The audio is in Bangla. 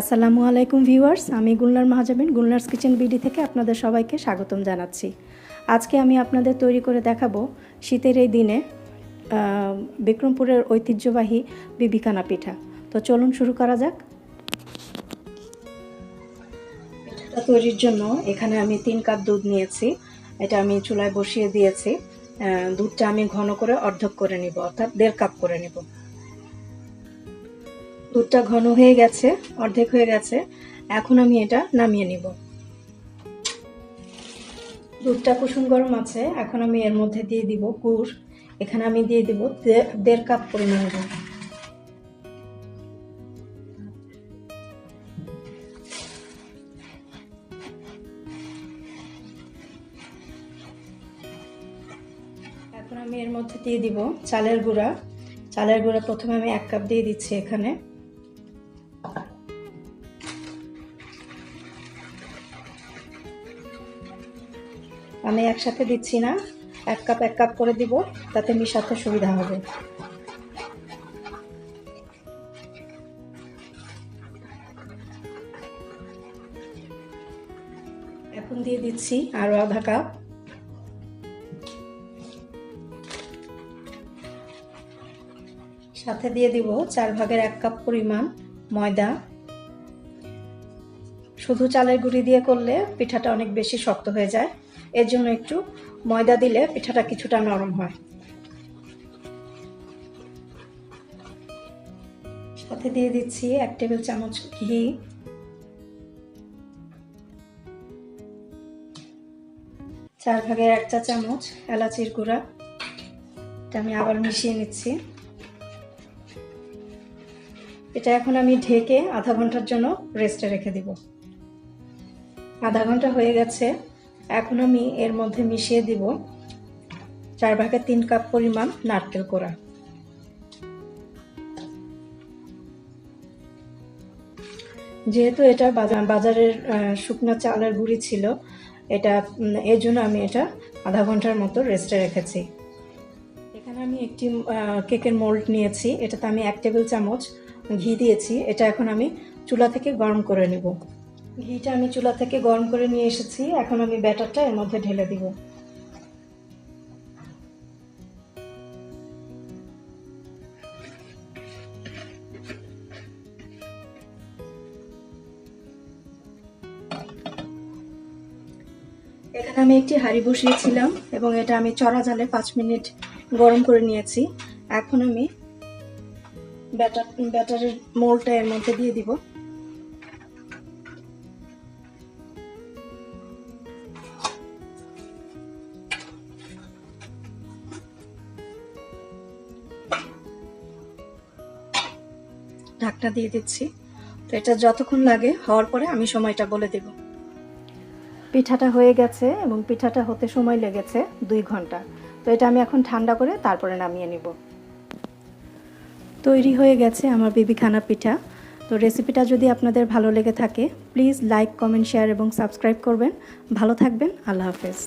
আসসালামু আলাইকুম ভিউয়ার্স, আমি গুলনার মাহাজাবিন, গুলনার্স কিচেন বিডি থেকে আপনাদের সবাইকে স্বাগতম জানাচ্ছি। আজকে আমি আপনাদের তৈরি করে দেখাবো শীতের এই দিনে বিক্রমপুরের ঐতিহ্যবাহী বিবিকানা পিঠা। তো চলুন শুরু করা যাক। পিঠাটা তৈরির জন্য এখানে আমি তিন কাপ দুধ নিয়েছি। এটা আমি চুলায় বসিয়ে দিয়েছি। দুধটা আমি ঘন করে অর্ধেক করে নিব, অর্থাৎ দেড় কাপ করে নিব। দুধটা ঘন হয়ে গেছে, অর্ধেক হয়ে গেছে, এখন আমি এটা নামিয়ে নিব। দুধটা কুসুম গরম আছে, এখন আমি এর মধ্যে দিয়ে দিব গুড়। এখানে আমি দিয়ে দিব দেড় কাপ পরিমাণ গুড়। এখন আমি এর মধ্যে দিয়ে দিব চালের গুঁড়া। চালের গুঁড়া প্রথমে আমি এক কাপ দিয়ে দিচ্ছি এখানে। আমি একসাথে দিচ্ছি না। এক কাপ এক কাপ করে দিব, তাতে মিশাতে সুবিধা হবে। এখন দিয়ে দিচ্ছি আরও আধা কাপ। সাথে দিয়ে দিব চার ভাগের এক কাপ পরিমাণ ময়দা। শুধু চালের গুঁড়ি দিয়ে করলে পিঠাটা অনেক বেশি শক্ত হয়ে যায়। এর জন্য একটু ময়দা দিলে পিঠাটা কিছুটা নরম হয়। সাথে দিয়ে দিচ্ছি এক টেবিল চামচ ঘি। চার ভাগের এক চা চামচ এলাচির গুঁড়া। এটা আমি আবার মিশিয়ে নিচ্ছি। এটা এখন আমি ঢেকে আধা ঘণ্টার জন্য রেস্টে রেখে দিব। আধা ঘণ্টা হয়ে গেছে। এখন আমি এর মধ্যে মিশিয়ে দিব চার ভাগের তিন কাপ পরিমাণ নারকেল কোড়া। যেহেতু এটা বাজা- বাজারের শুকনো চালের গুঁড়ি ছিল, এটা এর জন্য আমি এটা আধা ঘণ্টার মতো রেস্টে রেখেছি। এখানে আমি একটি কেকের মোল্ড নিয়েছি। এটাতে আমি এক টেবিল চামচ ঘি দিয়েছি। এটা এখন আমি চুলা থেকে গরম করে নেব। ঘিটা আমি চুলা থেকে গরম করে নিয়ে এসেছি। এখন আমি ব্যাটারটা এর মধ্যে ঢেলে দিব। এখানে আমি একটি হাঁড়ি বসিয়েছিলাম এবং এটা আমি চড়া জালে পাঁচ মিনিট গরম করে নিয়েছি। এখন আমি ব্যাটার, ব্যাটারের মোলটা এর মধ্যে দিয়ে দিব। ঢাকনা দিয়ে দিচ্ছি। তো এটা যতক্ষণ লাগে, হওয়ার পরে আমি সময়টা বলে দেব। পিঠাটা হয়ে গেছে এবং পিঠাটা হতে সময় লেগেছে দুই ঘণ্টা। তো এটা আমি এখন ঠান্ডা করে তারপরে নামিয়ে নিব। তৈরি হয়ে গেছে আমার বিবিখানা পিঠা। তো রেসিপিটা যদি আপনাদের ভালো লেগে থাকে, প্লিজ লাইক, কমেন্ট, শেয়ার এবং সাবস্ক্রাইব করবেন। ভালো থাকবেন, আল্লাহ হাফেজ।